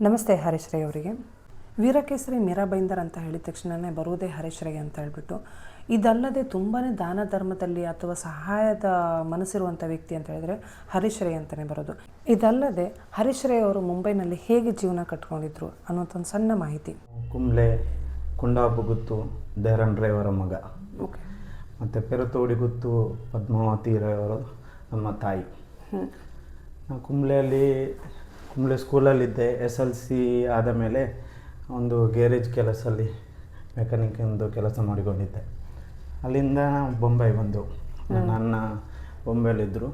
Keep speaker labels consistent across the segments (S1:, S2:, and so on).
S1: ನಮಸ್ತೆ ಹರೀಶ್ ರೈ ಅವರಿಗೆ. ವೀರಕೇಸರಿ ಮೀರಾ ಬೈಂದರ್ ಅಂತ ಹೇಳಿದ ತಕ್ಷಣವೇ ಬರುವುದೇ ಹರೀಶ್ ರೈ ಅಂತ ಹೇಳ್ಬಿಟ್ಟು ಇದಲ್ಲದೆ ತುಂಬಾ ದಾನ ಧರ್ಮದಲ್ಲಿ ಅಥವಾ ಸಹಾಯದ ಮನಸ್ಸಿರುವಂಥ ವ್ಯಕ್ತಿ ಅಂತ ಹೇಳಿದರೆ ಹರೀಶ್ ರೈ ಅಂತಲೇ ಬರೋದು. ಇದಲ್ಲದೆ ಹರೀಶ್ ರೈ ಅವರು ಮುಂಬೈನಲ್ಲಿ ಹೇಗೆ ಜೀವನ ಕಟ್ಕೊಂಡಿದ್ರು ಅನ್ನೋಂಥ ಒಂದು ಸಣ್ಣ ಮಾಹಿತಿ.
S2: ಕುಂಬ್ಳೆ ಕುಂಡಾಬುಗುತ್ತು ದೇರನ್ ಅವರ ಮಗ.
S1: ಓಕೆ.
S2: ಮತ್ತು ಪೆರತೋಡಿಗುತ್ತು ಪದ್ಮಾವತಿ ರವರು ನಮ್ಮ ತಾಯಿ. ಕುಂಬ್ಳೆಯಲ್ಲಿ ಕುಂಬ್ಳೆ ಸ್ಕೂಲಲ್ಲಿದ್ದೆ ಎಸ್ ಎಲ್ ಸಿ ಆದ ಮೇಲೆ ಒಂದು ಗ್ಯಾರೇಜ್ ಕೆಲಸಲ್ಲಿ ಮೆಕ್ಯಾನಿಕ್ ಒಂದು ಕೆಲಸ ಮಾಡಿಕೊಂಡಿದ್ದೆ. ಅಲ್ಲಿಂದ ಬೊಂಬೈ ಬಂದು ನನ್ನ ಅಣ್ಣ ಬೊಂಬೆಯಲ್ಲಿದ್ದರು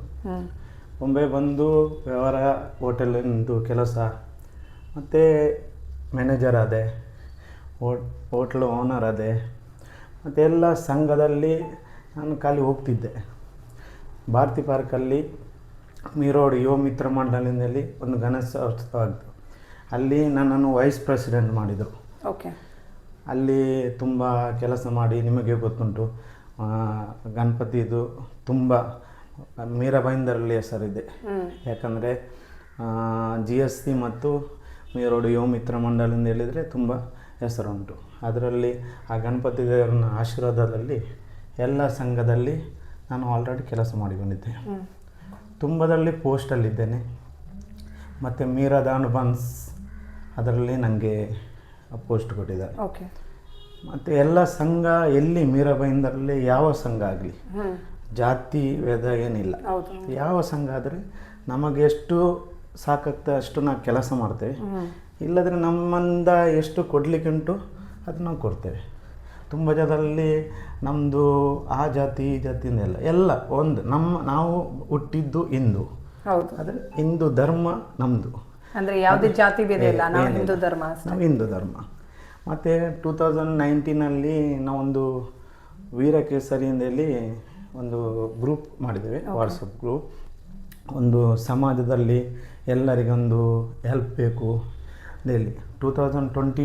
S2: ಬೊಂಬೆ ಬಂದು ವ್ಯವಹಾರ ಹೋಟೆಲಿಂದು ಕೆಲಸ. ಮತ್ತು ಮ್ಯಾನೇಜರ್ ಆದೆ ಹೋಟ್ಲು ಓನರ್ ಅದೇ ಮತ್ತು ಎಲ್ಲ ಸಂಘದಲ್ಲಿ ನಾನು ಖಾಲಿ ಹೋಗ್ತಿದ್ದೆ. ಭಾರತಿ ಪಾರ್ಕಲ್ಲಿ ಮೀರೋಡ್ ಯುವ ಮಿತ್ರ ಮಂಡಳಿನಲ್ಲಿ ಒಂದು ಗಣೇಶೋತ್ಸವ ಆಗಿತ್ತು ಅಲ್ಲಿ ನನ್ನನ್ನು ವೈಸ್ ಪ್ರೆಸಿಡೆಂಟ್ ಮಾಡಿದರು.
S1: ಓಕೆ.
S2: ಅಲ್ಲಿ ತುಂಬ ಕೆಲಸ ಮಾಡಿ ನಿಮಗೆ ಗೊತ್ತುಂಟು. ಗಣಪತಿದು ತುಂಬ ಮೀರಾಬೈಂದರಲ್ಲಿ ಹೆಸರಿದೆ. ಯಾಕಂದರೆ ಜಿ ಎಸ್ ಸಿ ಮತ್ತು ಮೀರೋಡು ಯುವ ಮಿತ್ರ ಮಂಡಳಿಂದ ಅಂತ ಹೇಳಿದರೆ ತುಂಬ ಹೆಸರುಂಟು. ಅದರಲ್ಲಿ ಆ ಗಣಪತಿ ದೇವರನ್ನ ಆಶೀರ್ವಾದದಲ್ಲಿ ಎಲ್ಲ ಸಂಘದಲ್ಲಿ ನಾನು ಆಲ್ರೆಡಿ ಕೆಲಸ ಮಾಡಿಕೊಂಡಿದ್ದೆ. ತುಂಬದಲ್ಲಿ ಪೋಸ್ಟಲ್ಲಿದ್ದೇನೆ ಮತ್ತು ಮೀರಾ ಬನ್ಸ್ ಅದರಲ್ಲಿ ನನಗೆ ಪೋಸ್ಟ್ ಕೊಟ್ಟಿದ್ದಾರೆ.
S1: ಓಕೆ
S2: ಮತ್ತು ಎಲ್ಲ ಸಂಘ ಎಲ್ಲಿ ಮೀರಾಬೈಂದರಲ್ಲಿ ಯಾವ ಸಂಘ ಆಗಲಿ ಜಾತಿ ವೇದ ಏನಿಲ್ಲ. ಯಾವ ಸಂಘ ಆದರೆ ನಮಗೆ ಎಷ್ಟು ಸಾಕಾಗ್ತದೆ ಅಷ್ಟು ನಾವು ಕೆಲಸ ಮಾಡ್ತೇವೆ. ಇಲ್ಲದ್ರೆ ನಮ್ಮಿಂದ ಎಷ್ಟು ಕೊಡಲಿಕ್ಕೆ ಉಂಟು ಅದು ನಾವು ಕೊಡ್ತೇವೆ. ತುಂಬ ಜನರಲ್ಲಿ ನಮ್ಮದು ಆ ಜಾತಿ ಈ ಜಾತಿಯಿಂದ ಎಲ್ಲ ಎಲ್ಲ ಒಂದು ನಮ್ಮ ನಾವು ಹುಟ್ಟಿದ್ದು ಹಿಂದೂ.
S1: ಹೌದು.
S2: ಆದರೆ ಹಿಂದೂ ಧರ್ಮ ನಮ್ಮದು
S1: ಅಂದರೆ ಯಾವುದೇ ಜಾತಿ ಭೇದ ಇಲ್ಲ. ನಾವು. ಹಿಂದೂ ಧರ್ಮ
S2: ನಾವು ಹಿಂದೂ ಧರ್ಮ. ಮತ್ತು ಟೂ ತೌಸಂಡ್ ನೈನ್ಟೀನಲ್ಲಿ ನಾವೊಂದು ವೀರಕೇಸರಿ ಅಂದೇಳಿ ಒಂದು ಗ್ರೂಪ್ ಮಾಡಿದ್ದೇವೆ ವಾಟ್ಸಪ್ ಗ್ರೂಪ್ ಒಂದು ಸಮಾಜದಲ್ಲಿ ಎಲ್ಲರಿಗೊಂದು ಹೆಲ್ಪ್ ಬೇಕು ಅಂದೇಳಿ two thousand twenty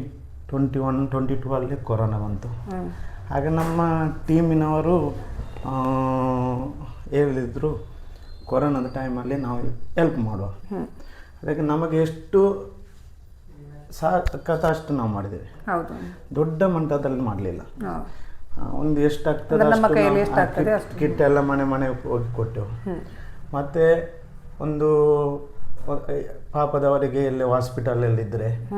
S2: twenty one twenty two ಅಲ್ಲಿ ಕೊರೋನಾ ಬಂತು. ಆಗ ನಮ್ಮ ಟೀಮಿನವರು ಹೇಳಿದ್ರು ಕೊರೋನಾದ ಟೈಮಲ್ಲಿ ನಾವು ಹೆಲ್ಪ್ ಮಾಡುವ. ಅದಕ್ಕೆ ನಮಗೆ ಎಷ್ಟು ಸಾಕತ್ತ ಅಷ್ಟು ನಾವು ಮಾಡಿದ್ದೇವೆ. ದೊಡ್ಡ ಮಟ್ಟದಲ್ಲಿ ಮಾಡಲಿಲ್ಲ. ಒಂದು
S1: ಎಷ್ಟಾಗ್ತದೆ
S2: ಅಷ್ಟು ಕಿಟ್- ಎಲ್ಲ ಮನೆ ಮನೆ ಹೋಗಿ ಕೊಟ್ಟೆವು. ಮತ್ತು ಒಂದು ಪಾಪದವರಿಗೆ ಎಲ್ಲಿ ಹಾಸ್ಪಿಟಲಲ್ಲಿದ್ದರೆ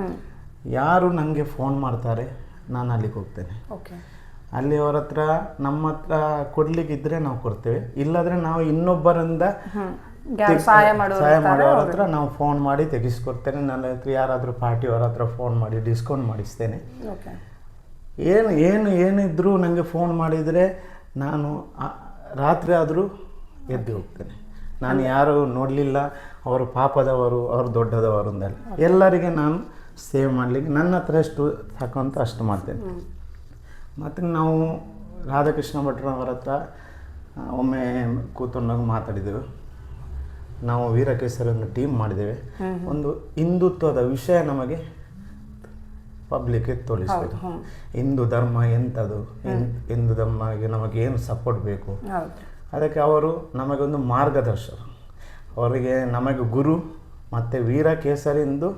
S2: ಯಾರು ನನಗೆ ಫೋನ್ ಮಾಡ್ತಾರೆ ನಾನು ಅಲ್ಲಿಗೆ ಹೋಗ್ತೇನೆ.
S1: ಓಕೆ
S2: ಅಲ್ಲಿ ಅವ್ರ ಹತ್ರ ನಮ್ಮ ಹತ್ರ ಕೊಡ್ಲಿಕ್ಕಿದ್ರೆ ನಾವು ಕೊಡ್ತೇವೆ. ಇಲ್ಲಾದ್ರೆ ನಾವು ಇನ್ನೊಬ್ಬರಿಂದ
S1: ಸಹಾಯ ಮಾಡೋರು
S2: ಹತ್ರ ನಾವು ಫೋನ್ ಮಾಡಿ ತೆಗಿಸ್ಕೊಡ್ತೇನೆ. ನನ್ನ ಹತ್ರ ಯಾರಾದರೂ ಪಾರ್ಟಿಯವ್ರ ಹತ್ರ ಫೋನ್ ಮಾಡಿ ಡಿಸ್ಕೌಂಟ್ ಮಾಡಿಸ್ತೇನೆ.
S1: ಓಕೆ
S2: ಏನು ಏನು ಏನಿದ್ರೂ ನನಗೆ ಫೋನ್ ಮಾಡಿದರೆ ನಾನು ಆ- ರಾತ್ರಿ ಆದರೂ ಎದ್ದು ಹೋಗ್ತೇನೆ. ನಾನು ಯಾರು ನೋಡಲಿಲ್ಲ. ಅವರು ಪಾಪದವರು ಅವರು ದೊಡ್ಡದವರು ಅಂದಲ್ಲಿ. ಎಲ್ಲರಿಗೆ ನಾನು ಸೇವ್ ಮಾಡಲಿಕ್ಕೆ ನನ್ನ ಹತ್ರ ಎಷ್ಟು ಸಾಕಂತ ಅಷ್ಟು ಮಾಡ್ತೇನೆ. ಮತ್ತು ನಾವು ರಾಧಾಕೃಷ್ಣ ಭಟ್ರವರ ಹತ್ರ ಒಮ್ಮೆ ಕೂತ್ಕೊಂಡಾಗ ಮಾತಾಡಿದೆವು. ನಾವು ವೀರಕೇಸರಿ ಒಂದು ಟೀಮ್ ಮಾಡಿದ್ದೇವೆ. ಒಂದು ಹಿಂದುತ್ವದ ವಿಷಯ ನಮಗೆ ಪಬ್ಲಿಕ್ಗೆ ತೋರಿಸ್ಬೇಕು. ಹಿಂದೂ ಧರ್ಮ ಎಂಥದ್ದು? ಹಿಂದೂ ಧರ್ಮಗೆ ನಮಗೆ ಏನು ಸಪೋರ್ಟ್ ಬೇಕು? ಅದಕ್ಕೆ ಅವರು ನಮಗೊಂದು ಮಾರ್ಗದರ್ಶಕರು ಅವರಿಗೆ ನಮಗೆ ಗುರು ಮತ್ತು ವೀರಕೇಸರಿಂದು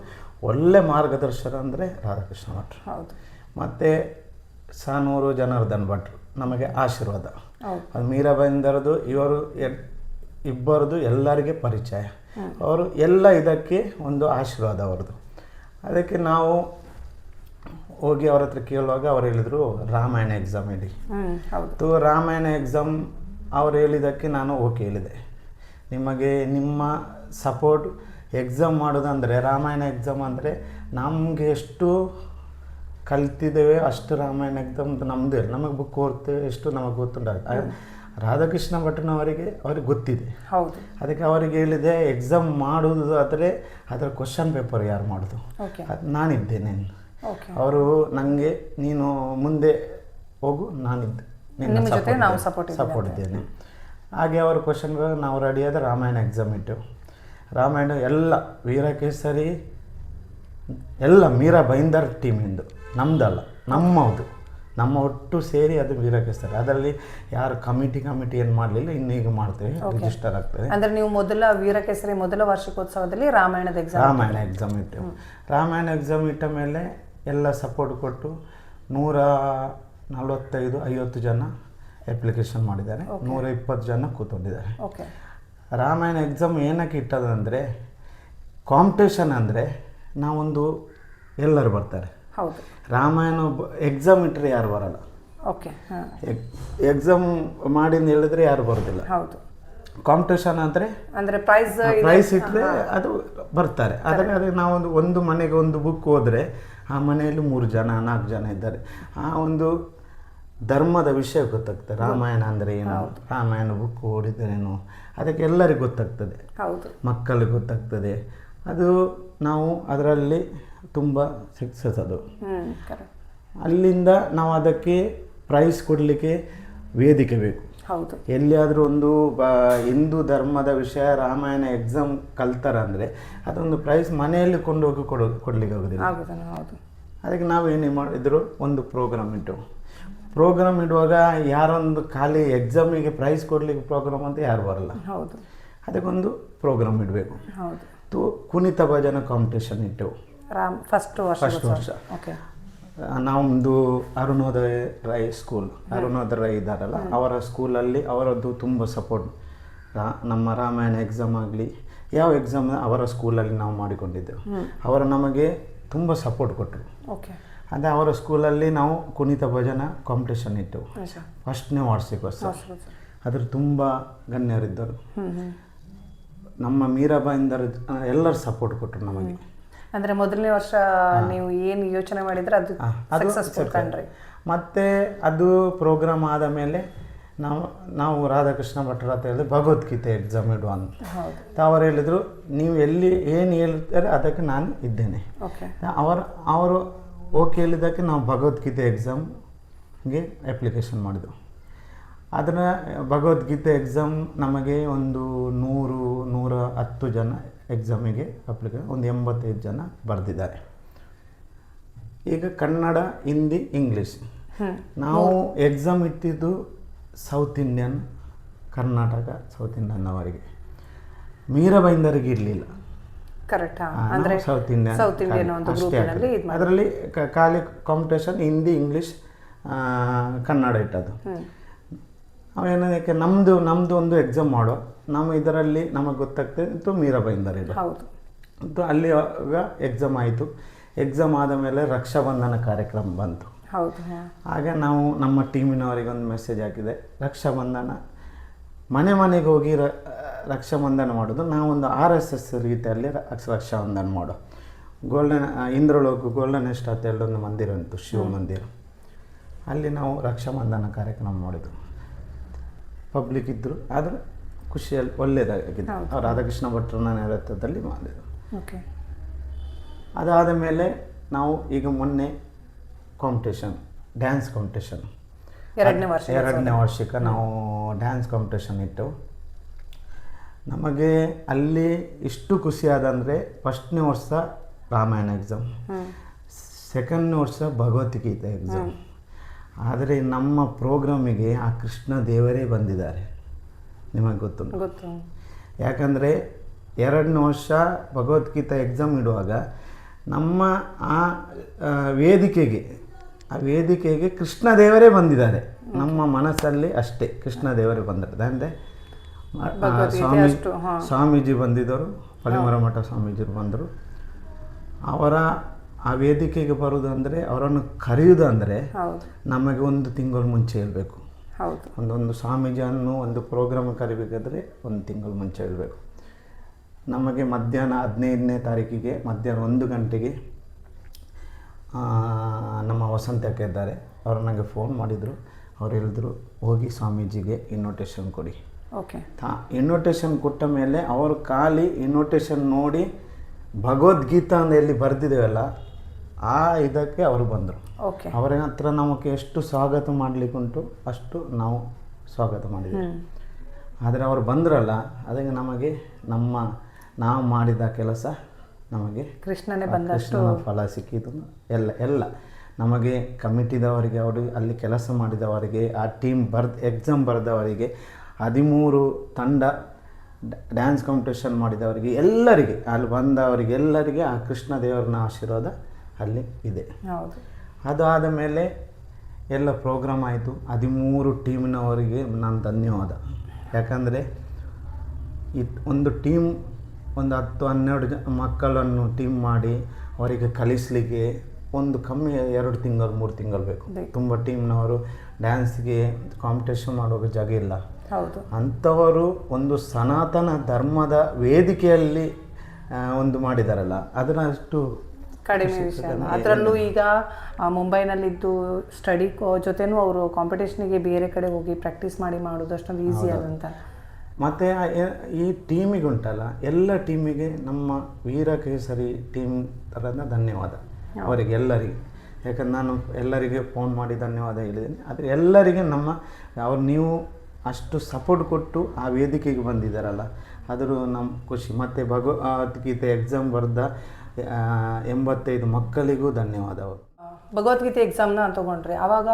S2: ಒಳ್ಳೆ ಮಾರ್ಗದರ್ಶನ ಅಂದರೆ ರಾಧಾಕೃಷ್ಣ ಭಟ್ರು
S1: ಹೌದು.
S2: ಮತ್ತು ಸಾನೂರು ಜನಾರ್ದನ್ ಭಟ್ರು ನಮಗೆ ಆಶೀರ್ವಾದ. ಅದು ಮೀರಾಬಾಯಿಂದರದು ಇವರು ಎ- ಇಬ್ಬರದು ಎಲ್ಲರಿಗೆ ಪರಿಚಯ. ಅವರು ಎಲ್ಲ ಇದಕ್ಕೆ ಒಂದು ಆಶೀರ್ವಾದ ಅವರದು ಅದಕ್ಕೆ ನಾವು ಹೋಗಿ ಅವ್ರ ಹತ್ರ ಕೇಳುವಾಗ ಅವ್ರು ಹೇಳಿದರು ರಾಮಾಯಣ ಎಕ್ಸಾಮ್ ಇಡಿ
S1: ಅದು ಹೌದು.
S2: ರಾಮಾಯಣ ಎಕ್ಸಾಮ್ ಅವ್ರು ಹೇಳಿದ್ದಕ್ಕೆ ನಾನು ಓಕೆ ಹೇಳಿದೆ. ನಿಮಗೆ ನಿಮ್ಮ ಸಪೋರ್ಟ್ ಎಕ್ಸಾಮ್ ಮಾಡೋದಂದರೆ ರಾಮಾಯಣ ಎಕ್ಸಾಮ್ ಅಂದರೆ ನಮಗೆ ಎಷ್ಟು ಕಲ್ತಿದ್ದೇವೆ ಅಷ್ಟು ರಾಮಾಯಣ ಎಕ್ಸಾಮ್ ನಮ್ಮದು ನಮಗೆ ಬುಕ್ ಓದ್ತೇವೆ ಎಷ್ಟು ನಮಗೆ ಗೊತ್ತುಂಟ. ರಾಧಾಕೃಷ್ಣ ಭಟ್ನವರಿಗೆ ಅವ್ರಿಗೆ ಗೊತ್ತಿದೆ.
S1: ಹೌದು.
S2: ಅದಕ್ಕೆ ಅವರಿಗೆ ಹೇಳಿದೆ ಎಕ್ಸಾಮ್ ಮಾಡೋದು ಆದರೆ ಅದರ ಕ್ವಶನ್ ಪೇಪರ್ ಯಾರು ಮಾಡೋದು? ನಾನಿದ್ದೇನೆ ಅವರು ನನಗೆ ನೀನು ಮುಂದೆ ಹೋಗು ನಾನಿದ್ದೆ. ಸಪೋರ್ಟ್ ಇದ್ದೇನೆ. ಹಾಗೆ ಅವರ ಕ್ವಶನ್ ನಾವು ರೆಡಿಯಾದ ರಾಮಾಯಣ ಎಕ್ಸಾಮ್ ಇಟ್ಟು ರಾಮಾಯಣ ಎಲ್ಲ ವೀರಕೇಸರಿ ಎಲ್ಲ ಮೀರಾ ಬೈಂದರ್ ಟೀಮಿಂದು ನಮ್ಮದಲ್ಲ ನಮ್ಮದು ನಮ್ಮ ಒಟ್ಟು ಸೇರಿ ಅದು ವೀರಕೇಸರಿ. ಅದರಲ್ಲಿ ಯಾರು ಕಮಿಟಿ ಕಮಿಟಿ ಏನು ಮಾಡಲಿಲ್ಲ ಇನ್ನೀಗ ಮಾಡ್ತೇವೆ. ರಿಜಿಸ್ಟರ್ ಆಗ್ತದೆ.
S1: ಅಂದರೆ ನೀವು ಮೊದಲ ವೀರಕೇಸರಿ ಮೊದಲ ವಾರ್ಷಿಕೋತ್ಸವದಲ್ಲಿ ರಾಮಾಯಣದ ಎಕ್ಸಾಮ್
S2: ರಾಮಾಯಣ ಎಕ್ಸಾಮ್ ಇಟ್ಟೆವು. ರಾಮಾಯಣ ಎಕ್ಸಾಮ್ ಇಟ್ಟ ಮೇಲೆ ಎಲ್ಲ ಸಪೋರ್ಟ್ ಕೊಟ್ಟು ನೂರ ನಲವತ್ತೈದು ಐವತ್ತು ಜನ ಅಪ್ಲಿಕೇಶನ್ ಮಾಡಿದ್ದಾರೆ. ನೂರ ಇಪ್ಪತ್ತು ಜನ ಕೂತ್ಕೊಂಡಿದ್ದಾರೆ.
S1: ಓಕೆ
S2: ರಾಮಾಯಣ ಎಕ್ಸಾಮ್ ಏನಕ್ಕೆ ಇಟ್ಟದಂದರೆ ಕಾಂಪಿಟೇಷನ್ ಅಂದರೆ ನಾವೊಂದು ಎಲ್ಲರೂ ಬರ್ತಾರೆ.
S1: ಹೌದು.
S2: ರಾಮಾಯಣ ಎಕ್ಸಾಮ್ ಇಟ್ಟರೆ ಯಾರು ಬರಲ್ಲ.
S1: ಓಕೆ
S2: ಎಕ್ಸಾಮ್ ಮಾಡಿ ಅಂತ ಹೇಳಿದ್ರೆ ಯಾರು ಬರೋದಿಲ್ಲ.
S1: ಹೌದು.
S2: ಕಾಂಪಿಟೇಷನ್ ಅಂದರೆ
S1: ಅಂದರೆ ಪ್ರೈಸ್
S2: ಪ್ರೈಸ್ ಇಟ್ಟರೆ ಅದು ಬರ್ತಾರೆ. ಆದರೆ ಅದೇ ನಾವೊಂದು ಒಂದು ಮನೆಗೆ ಒಂದು ಬುಕ್ ಹೋದರೆ ಆ ಮನೆಯಲ್ಲಿ ಮೂರು ಜನ ನಾಲ್ಕು ಜನ ಇದ್ದಾರೆ. ಆ ಒಂದು ಧರ್ಮದ ವಿಷಯ ಗೊತ್ತಾಗ್ತದೆ. ರಾಮಾಯಣ ಅಂದರೆ ಏನು? ರಾಮಾಯಣ ಬುಕ್ ಓಡಿದ್ರೇನು ಅದಕ್ಕೆ ಎಲ್ಲರಿಗೂ ಗೊತ್ತಾಗ್ತದೆ.
S1: ಹೌದು.
S2: ಮಕ್ಕಳಿಗೆ ಗೊತ್ತಾಗ್ತದೆ. ಅದು ನಾವು ಅದರಲ್ಲಿ ತುಂಬ ಸಕ್ಸಸ್ ಅದು. ಅಲ್ಲಿಂದ ನಾವು ಅದಕ್ಕೆ ಪ್ರೈಸ್ ಕೊಡಲಿಕ್ಕೆ ವೇದಿಕೆ ಬೇಕು.
S1: ಹೌದು.
S2: ಎಲ್ಲಿಯಾದರೂ ಒಂದು ಹಿಂದೂ ಧರ್ಮದ ವಿಷಯ ರಾಮಾಯಣ ಎಕ್ಸಾಮ್ ಕಲ್ತಾರ ಅಂದರೆ ಅದೊಂದು ಪ್ರೈಸ್ ಮನೆಯಲ್ಲಿ ಕೊಂಡೋಗಿ ಕೊಡೋ ಕೊಡಲಿಕ್ಕೆ ಆಗೋದಿಲ್ಲ. ಅದಕ್ಕೆ ನಾವು ಏನೇ ಮಾಡಿದ್ರು? ಒಂದು ಪ್ರೋಗ್ರಾಮ್ ಇಟ್ಟು. ಪ್ರೋಗ್ರಾಮ್ ಇಡುವಾಗ ಯಾರೊಂದು ಖಾಲಿ ಎಕ್ಸಾಮಿಗೆ ಪ್ರೈಸ್ ಕೊಡಲಿಕ್ಕೆ ಪ್ರೋಗ್ರಾಮ್ ಅಂತ ಯಾರು ಬರಲ್ಲ.
S1: ಹೌದು.
S2: ಅದಕ್ಕೊಂದು ಪ್ರೋಗ್ರಾಮ್ ಇಡಬೇಕು.
S1: ಹೌದು.
S2: ತು ಕುಣಿತ ಭಜನ ಕಾಂಪಿಟೇಷನ್ ಇಟ್ಟೆವು
S1: ರಾಮ್ ಫಸ್ಟ್ ವರ್ಷ
S2: ಫಸ್ಟ್ ವರ್ಷ.
S1: ಓಕೆ
S2: ನಮ್ಮದು ನಾವೊಂದು ಅರುಣೋದಯ ರೈ ಸ್ಕೂಲ್ ಅರುಣೋದಯ ರೈ ಇದ್ದಾರಲ್ಲ ಅವರ ಸ್ಕೂಲಲ್ಲಿ ಅವರದ್ದು ತುಂಬ ಸಪೋರ್ಟ್ ನಮ್ಮ ರಾಮಾಯಣ ಎಕ್ಸಾಮ್ ಆಗಲಿ ಯಾವ ಎಕ್ಸಾಮ್ ಅವರ ಸ್ಕೂಲಲ್ಲಿ ನಾವು ಮಾಡಿಕೊಂಡಿದ್ದೆವು. ಅವರು ನಮಗೆ ತುಂಬ ಸಪೋರ್ಟ್ ಕೊಟ್ಟರು.
S1: ಓಕೆ
S2: ಅದೇ ಅವರ ಸ್ಕೂಲಲ್ಲಿ ನಾವು ಕುಣಿತ ಭಜನ ಕಾಂಪಿಟೇಷನ್
S1: ಇಟ್ಟು
S2: ಫಸ್ಟ್ನೇ ವಾರ್ಷಿಕೋತ್ಸವ.
S1: ಹೌದು.
S2: ಅದ್ರ ತುಂಬ ಗಣ್ಯರಿದ್ದರು. ನಮ್ಮ ಮೀರಾಬಾಯಿಂದರ ಎಲ್ಲರೂ ಸಪೋರ್ಟ್ ಕೊಟ್ಟರು ನಮಗೆ.
S1: ಅಂದ್ರೆ ಮೊದಲನೇ ವರ್ಷ ನೀವು ಏನು ಯೋಚನೆ ಮಾಡಿದ್ರೆ ಅದು ಸಕ್ಸಸ್ಫುಲ್ ಕಂಡ್ರಿ
S2: ಮತ್ತು ಅದು ಪ್ರೋಗ್ರಾಮ್ ಆದ ಮೇಲೆ ನಾವು ನಾವು ರಾಧಾಕೃಷ್ಣ ಭಟ್ರ ಅಂತ ಹೇಳಿದ್ರು ಭಗವದ್ಗೀತೆ ಎಕ್ಸಾಮ್ ಇಡುವ ಅಂತ. ಅವರು ಹೇಳಿದರು ನೀವು ಎಲ್ಲಿ ಏನು ಹೇಳ್ತಾರೆ ಅದಕ್ಕೆ ನಾನು ಇದ್ದೇನೆ. ಅವರ ಅವರು ಓಕೆ ಹೇಳಿದ್ದಕ್ಕೆ ನಾವು ಭಗವದ್ಗೀತೆ ಎಕ್ಸಾಮ್ಗೆ ಅಪ್ಲಿಕೇಶನ್ ಮಾಡಿದೆವು. ಅದರ ಭಗವದ್ಗೀತೆ ಎಕ್ಸಾಮ್ ನಮಗೆ ಒಂದು ನೂರು ನೂರ ಹತ್ತು ಜನ ಎಕ್ಸಾಮಿಗೆ ಅಪ್ಲಿಕೇಶನ್ ಒಂದು ಎಂಬತ್ತೈದು ಜನ ಬರೆದಿದ್ದಾರೆ. ಈಗ ಕನ್ನಡ ಹಿಂದಿ ಇಂಗ್ಲೀಷ್ ನಾವು ಎಕ್ಸಾಮ್ ಇಟ್ಟಿದ್ದು South Indian Karnataka South Indian ಅವರಿಗೆ ಮೀರಬೈಂದರಿಗೆ ಇರಲಿಲ್ಲ.
S1: ಕರೆಕ್ಟ್ ಅಂದರೆ
S2: ಸೌತ್ ಇಂಡಿಯನ್
S1: ಸೌತ್ ಇಂಡಿಯನ್ ಒಂದು ಗ್ರೂಪಿನಲ್ಲಿ. ಇದು
S2: ಅದರಲ್ಲಿ ಖಾಲಿ ಕಾಂಪಿಟೇಷನ್ ಹಿಂದಿ ಇಂಗ್ಲಿಷ್ ಕನ್ನಡ ಇಟ್ಟದ್ದು. ಅವೇನಕ್ಕೆ ನಮ್ಮದು ನಮ್ಮದು ಒಂದು ಎಕ್ಸಾಮ್ ಮಾಡೋ ನಮ್ಮ ಇದರಲ್ಲಿ ನಮಗೆ ಗೊತ್ತಾಗ್ತದೆ ಇದು ಮೀರಾಬೈಂದರ್ ಇದು.
S1: ಹೌದು.
S2: ಅಲ್ಲಿ ಎಕ್ಸಾಮ್ ಆಯಿತು. ಎಕ್ಸಾಮ್ ಆದ ಮೇಲೆ ರಕ್ಷಾಬಂಧನ ಕಾರ್ಯಕ್ರಮ ಬಂತು.
S1: ಹೌದು.
S2: ಆಗ ನಾವು ನಮ್ಮ ಟೀಮಿನವರಿಗೆ ಒಂದು ಮೆಸೇಜ್ ಹಾಕಿದೆ ರಕ್ಷಾಬಂಧನ ಮನೆ ಮನೆಗೆ ಹೋಗಿ ರಕ್ಷಾಬಂಧನ ಮಾಡೋದು. ನಾವೊಂದು ಆರ್ ಎಸ್ ಎಸ್ ರೀತಿಯಲ್ಲಿ ರಕ್ಷಾಬಂಧನ ಮಾಡೋ ಗೋಲ್ಡನ್ ಇಂದ್ರೊಳಗು ಗೋಲ್ಡನ್ ಎಸ್ಟ್ ಅಂತ ಹೇಳಿ ಒಂದು ಮಂದಿರ ಉಂಟು ಶಿವ ಮಂದಿರ. ಅಲ್ಲಿ ನಾವು ರಕ್ಷಾಬಂಧನ ಕಾರ್ಯಕ್ರಮ ಮಾಡಿದ್ರು ಪಬ್ಲಿಕ್ ಇದ್ದರು ಆದರೆ ಖುಷಿಯಲ್ಲಿ ಒಳ್ಳೆಯದಾಗಿದೆ
S1: ಹೌದು.
S2: ರಾಧಾಕೃಷ್ಣ ಭಟ್ರನ ನೇತೃತ್ವದಲ್ಲಿ ಮಾಡಿದರು
S1: ಓಕೆ.
S2: ಅದಾದ ಮೇಲೆ ನಾವು ಈಗ ಮೊನ್ನೆ ಕಾಂಪಿಟೇಷನ್ ಡ್ಯಾನ್ಸ್ ಕಾಂಪಿಟೇಷನ್
S1: ಎರಡನೇ ವರ್ಷ
S2: ಎರಡನೇ ವಾರ್ಷಿಕ ನಾವು ಡ್ಯಾನ್ಸ್ ಕಾಂಪಿಟೇಷನ್ ಇಟ್ಟು ನಮಗೆ ಅಲ್ಲಿ ಇಷ್ಟು ಖುಷಿಯಾದಂದರೆ ಫಸ್ಟ್ನೇ ವರ್ಷ ರಾಮಾಯಣ ಎಕ್ಸಾಮ್ ಸೆಕೆಂಡ್ನೇ ವರ್ಷ ಭಗವದ್ಗೀತೆ ಎಕ್ಸಾಮ್ ಆದರೆ ನಮ್ಮ ಪ್ರೋಗ್ರಾಮಿಗೆ ಆ ಕೃಷ್ಣ ದೇವರೇ ಬಂದಿದ್ದಾರೆ. ನಿಮಗೆ ಗೊತ್ತು
S1: ಗೊತ್ತು.
S2: ಯಾಕಂದರೆ ಎರಡನೇ ವರ್ಷ ಭಗವದ್ಗೀತಾ ಎಕ್ಸಾಮ್ ಇಡುವಾಗ ನಮ್ಮ ಆ ವೇದಿಕೆಗೆ ಆ ವೇದಿಕೆಗೆ ಕೃಷ್ಣ ದೇವರೇ ಬಂದಿದ್ದಾರೆ. ನಮ್ಮ ಮನಸ್ಸಲ್ಲಿ ಅಷ್ಟೇ ಕೃಷ್ಣ ದೇವರೇ ಬಂದಿದ್ದಾರೆ ಅಂದರೆ ಸ್ವಾಮಿ. ಸ್ವಾಮೀಜಿ ಬಂದಿದ್ದರು ಪಳಿಮರ ಮಠ ಸ್ವಾಮೀಜಿ ಬಂದರು. ಅವರ ಆ ವೇದಿಕೆಗೆ ಬರುವುದು ಅಂದರೆ ಅವರನ್ನು ಕರೆಯುವುದು ಅಂದರೆ
S1: ಹೌದು.
S2: ನಮಗೆ ಒಂದು ತಿಂಗಳು ಮುಂಚೆ ಹೇಳಬೇಕು. ಒಂದೊಂದು ಸ್ವಾಮೀಜಿಯನ್ನು ಒಂದು ಪ್ರೋಗ್ರಾಮ್ ಕರಿಬೇಕಾದ್ರೆ ಒಂದು ತಿಂಗಳು ಮುಂಚೆ ಹೇಳಬೇಕು. ನಮಗೆ ಮಧ್ಯಾಹ್ನ ಹದಿನೈದನೇ ತಾರೀಕಿಗೆ ಮಧ್ಯಾಹ್ನ ಒಂದು ಗಂಟೆಗೆ ನಮ್ಮ ವಸಂತ ಅಕ್ಕ ಇದ್ದಾರೆ. ಅವರು ನನಗೆ ಫೋನ್ ಮಾಡಿದರು. ಅವ್ರು ಹೇಳಿದ್ರು ಹೋಗಿ ಸ್ವಾಮೀಜಿಗೆ ಇನ್ವಿಟೇಷನ್ ಕೊಡಿ.
S1: ಓಕೆ
S2: ತಾ ಇನ್ವಿಟೇಷನ್ ಕೊಟ್ಟ ಮೇಲೆ ಅವರು ಖಾಲಿ ಇನ್ವಿಟೇಷನ್ ನೋಡಿ ಭಗವದ್ಗೀತಾ ಅಂತ ಎಲ್ಲಿ ಬರೆದಿದ್ದೇವಲ್ಲ ಆ ಇದಕ್ಕೆ ಅವರು ಬಂದರು.
S1: ಓಕೆ
S2: ಅವರ ಹತ್ರ ನಮಗೆ ಎಷ್ಟು ಸ್ವಾಗತ ಮಾಡಲಿಕ್ಕುಂಟು ಅಷ್ಟು ನಾವು ಸ್ವಾಗತ ಮಾಡಿದ್ವಿ ಆದರೆ ಅವರು ಬಂದ್ರಲ್ಲ ಅದಕ್ಕೆ ನಮಗೆ ನಮ್ಮ ನಾವು ಮಾಡಿದ ಕೆಲಸ ನಮಗೆ
S1: ಕೃಷ್ಣನೇ
S2: ಬಂದ ಫಲ ಸಿಕ್ಕಿದ್ದು ಎಲ್ಲ ಎಲ್ಲ. ನಮಗೆ ಕಮಿಟಿದವರಿಗೆ ಅವರು ಅಲ್ಲಿ ಕೆಲಸ ಮಾಡಿದವರಿಗೆ ಆ ಟೀಮ್ ಬರ್ದು ಎಕ್ಸಾಮ್ ಬರೆದವರಿಗೆ ಹದಿಮೂರು ತಂಡ ಡ್ಯಾನ್ಸ್ ಕಾಂಪಿಟೇಷನ್ ಮಾಡಿದವರಿಗೆ ಎಲ್ಲರಿಗೆ ಅಲ್ಲಿ ಬಂದವರಿಗೆ ಎಲ್ಲರಿಗೆ ಆ ಕೃಷ್ಣ ದೇವರನ ಆಶೀರ್ವಾದ ಅಲ್ಲಿ ಇದೆ.
S1: ಅದು
S2: ಆದ ಮೇಲೆ ಎಲ್ಲ ಪ್ರೋಗ್ರಾಮ್ ಆಯಿತು. ಹದಿಮೂರು ಟೀಮಿನವರಿಗೆ ನಾನು ಧನ್ಯವಾದ. ಯಾಕಂದರೆ ಒಂದು ಟೀಮ್ ಒಂದು ಹತ್ತು ಹನ್ನೆರಡು ಜನ ಮಕ್ಕಳನ್ನು ಟೀಮ್ ಮಾಡಿ ಅವರಿಗೆ ಕಲಿಸಲಿಕ್ಕೆ ಒಂದು ಕಮ್ಮಿ ಎರಡು ತಿಂಗಳು ಮೂರು ತಿಂಗಳು ಬೇಕು. ತುಂಬ ಟೀಮ್ನವರು ಡ್ಯಾನ್ಸ್ಗೆ ಕಾಂಪಿಟೇಷನ್ ಮಾಡುವಾಗ ಜಾಗ ಇಲ್ಲ.
S1: ಹೌದು.
S2: ಅಂಥವರು ಒಂದು ಸನಾತನ ಧರ್ಮದ ವೇದಿಕೆಯಲ್ಲಿ ಒಂದು ಮಾಡಿದಾರಲ್ಲ ಅದರಷ್ಟು
S1: ಕಡಿಮೆ ವಿಷಯ ಅದರಲ್ಲೂ ಈಗ ಮುಂಬೈನಲ್ಲಿದ್ದು ಸ್ಟಡಿ ಜೊತೆನೂ ಅವರು ಕಾಂಪಿಟೇಷನ್ಗೆ ಬೇರೆ ಕಡೆ ಹೋಗಿ ಪ್ರಾಕ್ಟೀಸ್ ಮಾಡಿ ಮಾಡೋದು ಅಷ್ಟೊಂದು ಈಸಿ ಆದಂತ.
S2: ಮತ್ತು ಈ ಟೀಮಿಗೆ ಉಂಟಲ್ಲ ಎಲ್ಲ ಟೀಮಿಗೆ ನಮ್ಮ ವೀರಕೇಸರಿ ಟೀಮ್ ಥರದ ಧನ್ಯವಾದ. ಅವರಿಗೆ ಎಲ್ಲರಿಗೆ ಯಾಕಂದ್ರೆ ನಾನು ಎಲ್ಲರಿಗೆ ಫೋನ್ ಮಾಡಿ ಧನ್ಯವಾದ ಹೇಳಿದ್ದೀನಿ. ಆದರೆ ಎಲ್ಲರಿಗೆ ನಮ್ಮ ಅವ್ರು ನೀವು ಅಷ್ಟು ಸಪೋರ್ಟ್ ಕೊಟ್ಟು ಆ ವೇದಿಕೆಗೆ ಬಂದಿದ್ದಾರಲ್ಲ ಆದರೂ ನಮ್ಮ ಖುಷಿ. ಮತ್ತು ಭಗವದ್ಗೀತೆ ಎಕ್ಸಾಮ್ ಬರೆದ ಎಂಬತ್ತೈದು ಮಕ್ಕಳಿಗೂ ಧನ್ಯವಾದ ಅವರು.
S1: ಭಗವದ್ಗೀತೆ ಎಕ್ಸಾಮ್ನ ತಗೊಂಡ್ರೆ ಆವಾಗ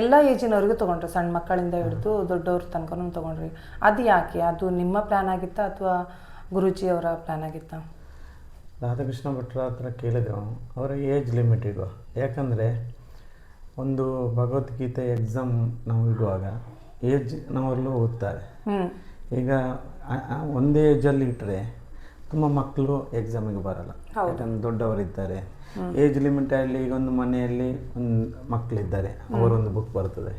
S1: ಎಲ್ಲ ಏಜಿನವ್ರಿಗೂ ತಗೊಂಡ್ರೆ ಸಣ್ಣ ಮಕ್ಕಳಿಂದ ಹಿಡಿದು ದೊಡ್ಡವ್ರ ತನಕನೂ ತಗೊಂಡ್ರಿ. ಅದು ಯಾಕೆ? ಅದು ನಿಮ್ಮ ಪ್ಲ್ಯಾನ್ ಆಗಿತ್ತಾ ಅಥವಾ ಗುರುಜಿಯವರ ಪ್ಲ್ಯಾನ್ ಆಗಿತ್ತಾ?
S2: ರಾಧಾಕೃಷ್ಣ ಭಟ್ರ ಹತ್ರ ಕೇಳಿದೆವು ಅವರ ಏಜ್ ಲಿಮಿಟ್ ಇಡುವ ಯಾಕಂದರೆ ಒಂದು ಭಗವದ್ಗೀತೆ ಎಕ್ಸಾಮ್ ನಾವು ಇಡುವಾಗ ಏಜ್ ನಾವೆಲ್ಲೂ ಓದ್ತಾರೆ. ಈಗ ಒಂದೇ ಏಜಲ್ಲಿ ಇಟ್ಟರೆ ತುಂಬ ಮಕ್ಕಳು ಎಕ್ಸಾಮಿಗೆ ಬರಲ್ಲ. ಯಾಕಂದ್ರೆ ದೊಡ್ಡವರಿದ್ದಾರೆ. ಏಜ್ ಲಿಮಿಟಲ್ಲಿ ಈಗ ಒಂದು ಮನೆಯಲ್ಲಿ ಒಂದು ಮಕ್ಕಳಿದ್ದಾರೆ ಅವರೊಂದು ಬುಕ್ ಬರ್ತದೆ.